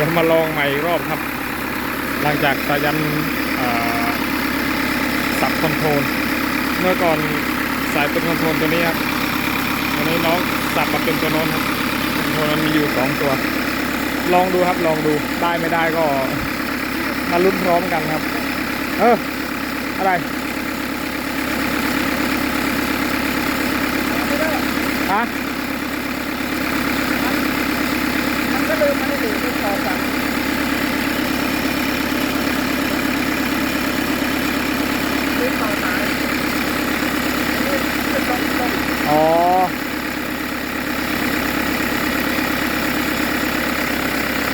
ดี๋ยวมาลองใหม่อีกรอบครับ หลังจากสายันสับคอนโทรลเมื่อก่อนสายเป็นคอนโทรลตัวนี้ครับวันนี้น้องสับมาเป็นตัวโน้นครับคอนโทรลมันมีอยู่สองตัว ลองดูครับลองดูได้ไม่ได้ก็มาลุ้นพร้อมกันครับ เอออะไรฮะ มันก็ลืมมันไม่ถึงต่อกันลืมต่อสายนี่เป็นลมลม อ๋อ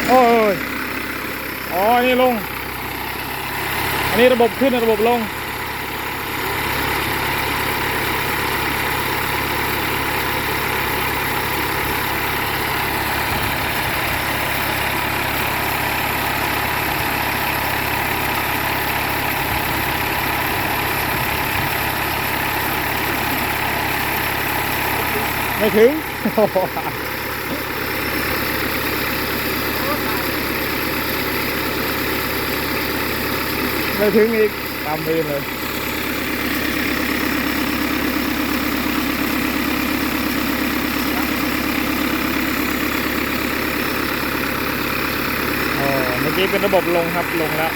โอ้ย อ๋อ นี่ลง อันนี้ระบบขึ้นระบบลง ไม่ถึง ไม่ถึงอีกตามเวรเลยอ๋อเมื่อกี้เป็นระบบลงครับลงแล้ว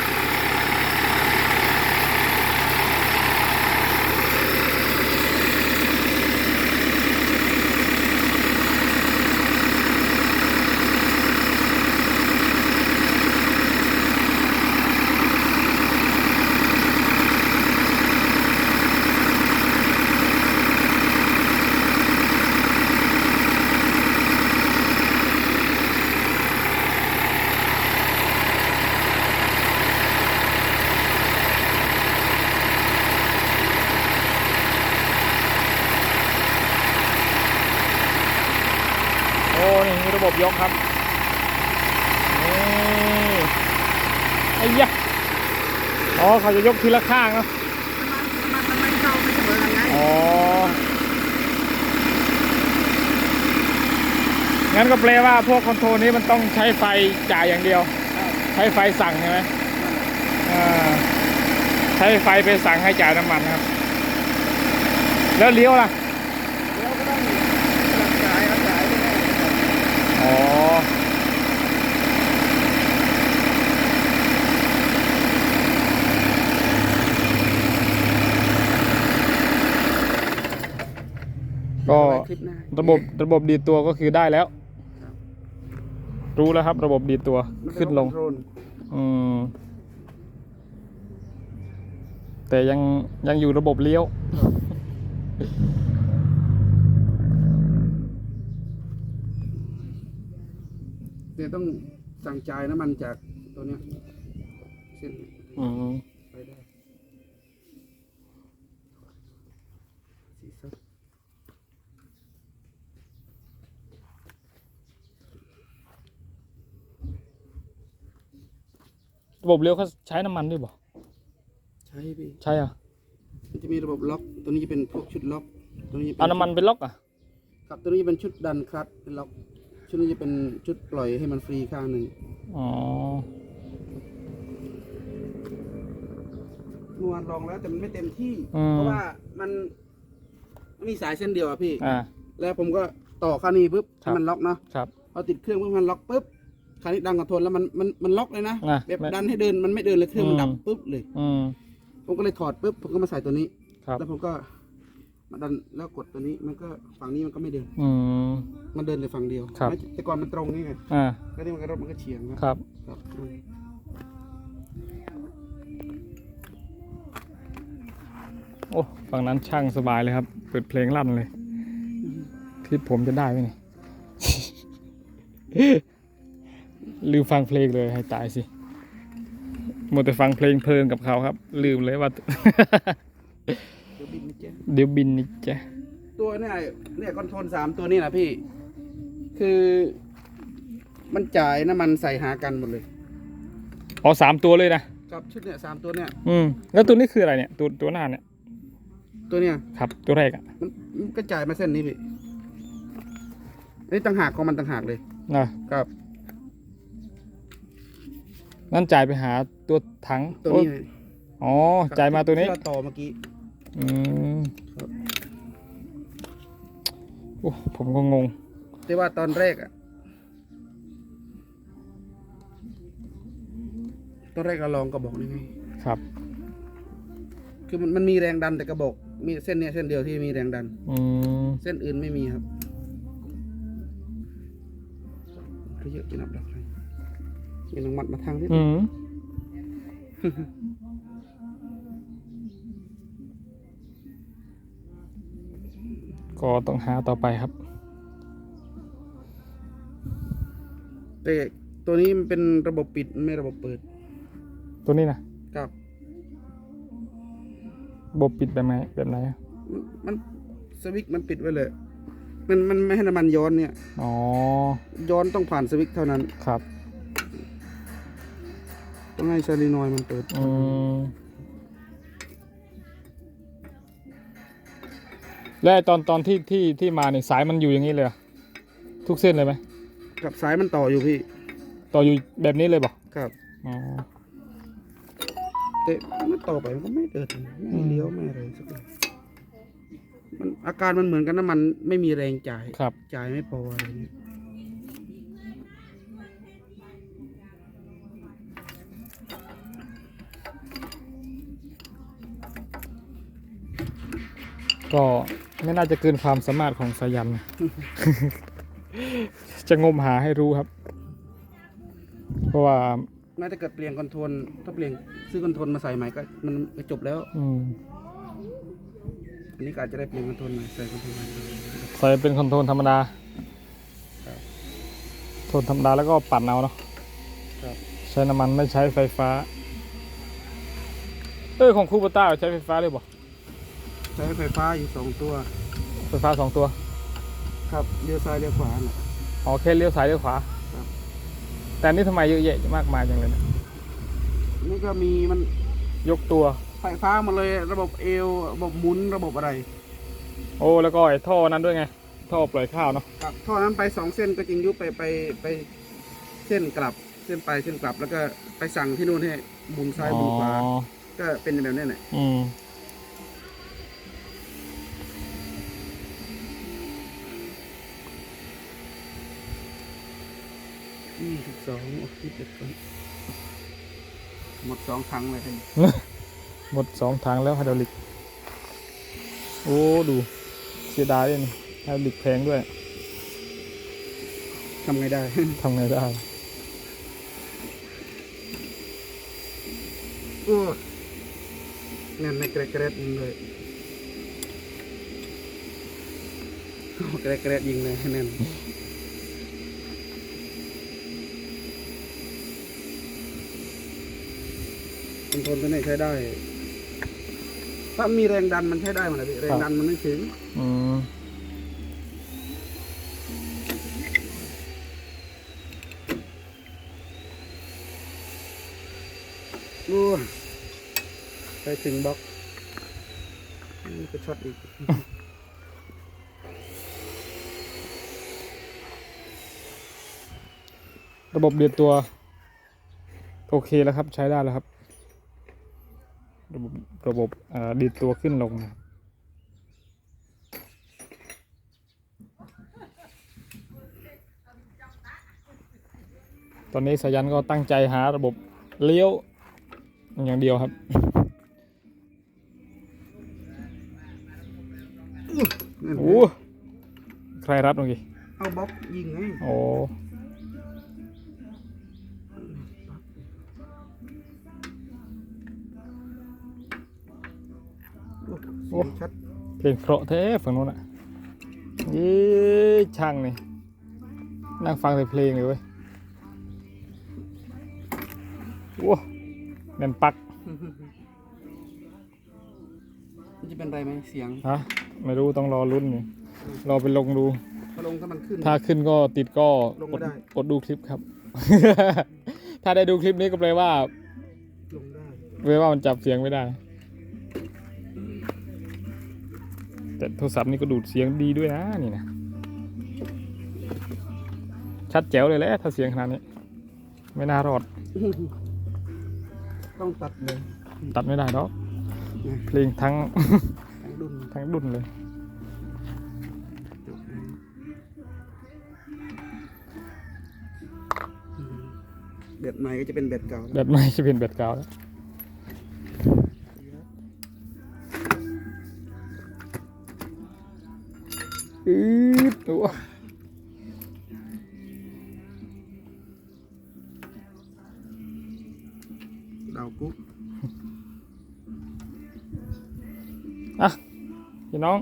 ระบบยกครับนี่ไอ้ยะอ๋อเขาจะยกทีละข้างเนอะมันมันไม่เข้าไม่เสมอกันไงอ๋อ งั้นก็แปลว่าพวกคอนโทรลนี้มันต้องใช้ไฟจ่ายอย่างเดียว ใช้ไฟสั่งใช่ไหมใช้ไฟไปสั่งให้จ่ายน้ำมันครับ แล้วเลี้ยวล่ะ แล้วก็ต้องรับสายรับสายไม่ได้ อ๋อ ก็คลิปหน้าระบบระบบดีดตัวก็คือได้แล้วครับรู้แล้วครับ ระบบดีดตัวมันเป็ขึ้นลงคอโทรอืม แต่ยังยังอยู่ระบบเลี้ยวเดี๋ยวต้องสั่งจ่ายน้ำมันจากตัวเนี้ยเส้นอืม ไปได้สีสัน ระบบเลี้ยวเขาใช้น้ำมันด้วยบ่ใช่พี่ใช่อะมันจะมีระบบล็อก ตัวนี้จะเป็นพวกชุดล็อก ตัวนี้จะเป็เอาน้ำมันไปล็อกอะครับตัวนี้จะเป็นชุดดันคลัตช์เป็นล็อก ชุดนี้จะเป็นชุดปล่อยให้มันฟรีข้างหนึ่งอ๋อเมื่อวานลองแล้วแต่มันไม่เต็มที่อืมเพราะว่ามันมันมีสายเส้นเดียวอะพี่ อ่า แล้วผมก็ต่อข้างนี้ปุ๊บครับ ให้มันล็อกเนาะครับ พอติดเครื่องปุ๊บมันล็อกปุ๊บ คราวนี้ดังกระทนแล้วมันมันมันล็อกเลยนะอะแบบไม่ดันให้เดินมันไม่เดินเลยเครื่องมันอืมดับปุ๊บเลย อืม ผมก็เลยถอดปุ๊บผมก็มาใส่ตัวนี้ ครับ แล้วผมก็มาดันแล้วกดตัวนี้มันก็ฝั่งนี้มันก็ไม่เดิน อืม มันเดินแต่ฝั่งเดียวครับแต่ก่อนมันตรงนี่ไงอ่า แล้วนี่มันก็รถมันก็เฉียงนะครับ ครับอืมโอ้ฝั่งนั้นช่างสบายเลยครับ เปิดเพลงลั่นเลย คลิปผมจะได้ไหมนี่ ลืมฟังเพลงเลยให้ตายสิมัวแต่ฟังเพลงเพลินกับเขาครับ ลืมเลยว่า เดี๋ยวบินนะเจ๊เดี๋ยวบินนี่จ้ะตัวเนี่ยเนี่ยคอนโทรลสามตัวนี้นะพี่ คือมันจ่ายน้ำมันใส่หากันหมดเลย อ๋อสามตัวเลยนะครับชุดเนี่ยสามตัวเนี่ยอืม แล้วตัวนี้คืออะไรเนี่ย ตัวตัวหน้าเนี่ย ตัวเนี่ยครับ ตัวแรกอะมันมันก็จ่ายมาเส้นนี้พี่อันนี้ต่างหากของมันต่างหากเลยนะ ครับ นั่นจ่ายไปหาตัวถังตัวนี้โอ้อ๋อจ่ายมาตัวนี้ที่เราต่อเมื่อกี้อืมครับโอ้ผมก็งงแต่ว่าตอนแรกอะตอนแรกเราลองกระบอกนี่ไงครับ คือมันมันมีแรงดันแต่กระบอก มีเส้นเนี้ยเส้นเดียวที่มีแรงดัน อืมเส้นอื่นไม่มีครับเยอะกินอับดับเลย มีน้องมัดมาทางนี้อืมก็ต้องหาต่อไปครับ แต่ตัวนี้มันเป็นระบบปิดไม่ระบบเปิด ตัวนี้นะครับบบปิดแบบไหนแบบไหนอะมันมันสวิตช์มันปิดไว้เลย มันมันไม่ให้น้ำมันย้อนเนี่ย อ๋อ ย้อนต้องผ่านสวิตช์เท่านั้นครับ ต้องให้ซาลีนอยด์มันเปิดอืมและตอนตอนที่ที่ที่มาเนี่ยสายมันอยู่อย่างนี้เลยเหรอทุกเส้นเลยไหมกับสายมันต่ออยู่พี่ ต่ออยู่แบบนี้เลยบอกครับอ๋อ แต่มันต่อไปมันก็ไม่เดินไม่เลี้ยวไม่อะไรสักอย่างมันอาการมันเหมือนกันน้ำมันไม่มีแรงจ่ายครับ จ่ายไม่พออะไรเงี้ย ก็ไม่น่าจะเกินความสามารถของสายันนะจะงมหาให้รู้ครับ เพราะว่าน่าจะเกิดเปลี่ยนคอนโทรลถ้าเปลี่ยนซื้อคอนโทรลมาใส่ใหม่ก็มันก็จบแล้ว อืมอันนี้ก็อาจจะได้เปลี่ยนคอนโทรลใหม่ใส่คอนโทรลใหม่ใส่เป็นคอนโทรลธรรมดาครับโทนธรรมดาแล้วก็ปั่นเอาเนาะครับใช้น้ำมันไม่ใช้ไฟฟ้า เออของคูปต้าใช้ไฟฟ้าเลยบ่ใช้ไฟฟ้าอยู่สองตัว ไฟฟ้าสองตัว ครับเลี้ยวซ้ายเลี้ยวขวาน่ะ อ๋อแค่เลี้ยวซ้ายเลี้ยวขวาครับ แต่อันนี่ทำไมเยอะแยะมากมายจังเลยเนะนี่ก็มีมันยกตัว ไฟฟ้าหมาเลยระบบเอวระบบหมุนระบบอะไรโอ้แล้วก็ไอ้ท่อนั้นด้วยไง ท่อปล่อยข้าวเนาะครับท่อนั้นไปสองเส้นก็จริงยุบไปไปไปเส้นกลับเส้นไปเส้นกลับแล้วก็ไปสั่งที่นู่นให้หมุนซ้ายหมุนขวาอ๋อก็เป็นแบบนี้แหละอืม ยี่สิบสองยี่สิบเอ็ดคนหมดสองครั้งเลยครับหมดสองทางแล้วไฮดรอลิก โอ้ ดู เสียดายเลยนี่ไฮดรอลิกแพงด้วยทำไงได้ ทำไงได้ โอ้แน่นในเกรดเกรดยิงเลยโอ้เกรดเกรดยิงเลยแน่นคอ นโทรลตัวนี้ใช้ได้ ถ้ามีแรงดันมันใช้ได้หมดเลยพี่แรงดันมันไม่ถึงอืมดูไปถึงบล็อกนี่ก็ช็อตอีก ระบบเดียดตัว โอเคแล้วครับ ใช้ได้แล้วครับ ระบบระบบเอ่อดีดตัวขึ้นลงนะครับตอนนี้สายันก็ตั้งใจหาระบบเลี้ยว อย่างเดียวครับนั่นโอ้ใครรัดเมื่อกี้เอาบล็อกยิงไงโอ้ ชัดเพลงเพราะแท้ฝั่งนู้นอะยี่ช่างนี่ นั่งฟังแต่เพลงเลยเว้ยโว้แน่นปักมันจะเป็นไรไหมเสียงฮะไม่รู้ต้องรอลุ้นอยู่รอไปลงดูพอลงถ้ามันขึ้น ถ้าขึ้นก็ติดก็ลงไม่อดได้อดดูคลิปครับ ถ้าได้ดูคลิปนี้ก็แปลว่าลงได้แปลว่ามันจับเสียงไม่ได้ แต่โทรศัพท์นี่ก็ดูดเสียงดีด้วยนะนี่นะชัดแจ๋วเลยแหละถ้าเสียงขนาดนี้ ไม่น่ารอด ต้องตัดเลย ตัดไม่ได้หรอกนะเพลงทั้งทั้งดุนทั้งดุนเลยจบเลยอืมเบ็ดใหม่ก็จะเป็นเบ็ดเก่า แบบไม่จะเป็นแบบเก่าแล้ว อืดโอ้ดาวกุ๊กอะพี่น้อง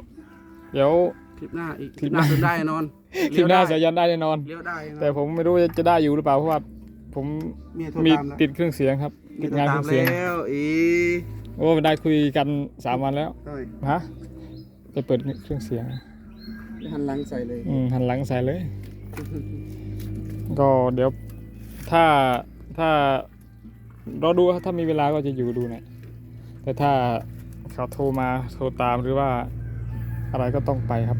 เดี๋ยว คลิปหน้าอีกคลิปหน้าจนได้นอนคลิปหน้าเลี้สายวยันได้แน่นอน เลี้ยวได้นะแต่ผมไม่รู้จะได้อยู่หรือเปล่าเพราะว่า ผมเมียโทรมีตามแล้วติดเครื่องเสียงครับ เมีติยดโทรงานเคตารื่มองเสียง แล้วอีโอ้ได้คุยกันสามวันแล้วใช่ฮะไปเปิดเครื่องเสียง หันหลังใส่เลย อืมหันหลังใส่เลย ก็เดี๋ยวถ้าถ้ารอดูครับถ้ามีเวลาก็จะอยู่ดูหน่อยแต่ถ้าเขาโทรมาโทรตามหรือว่าอะไรก็ต้องไปครับ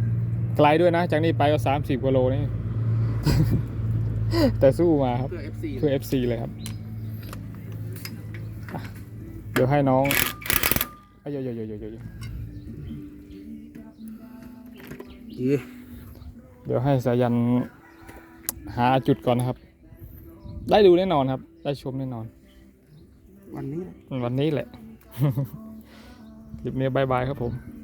ไกลด้วยนะ จากนี้ไปก็สามสิบกิโลนี่ แต่สู้มาครับ เพื่อ FC เพื่อ FC เลยครับอะเดี๋ยวให้น้องเอ้ยเยอะๆๆๆ อีเดี๋ยวให้สายันหาจุดก่อนนะครับ ได้ดูแน่นอนครับ ได้ชมแน่นอน วันนี้แหละวันนี้แหละ คลิปนี้บายบายครับผมบ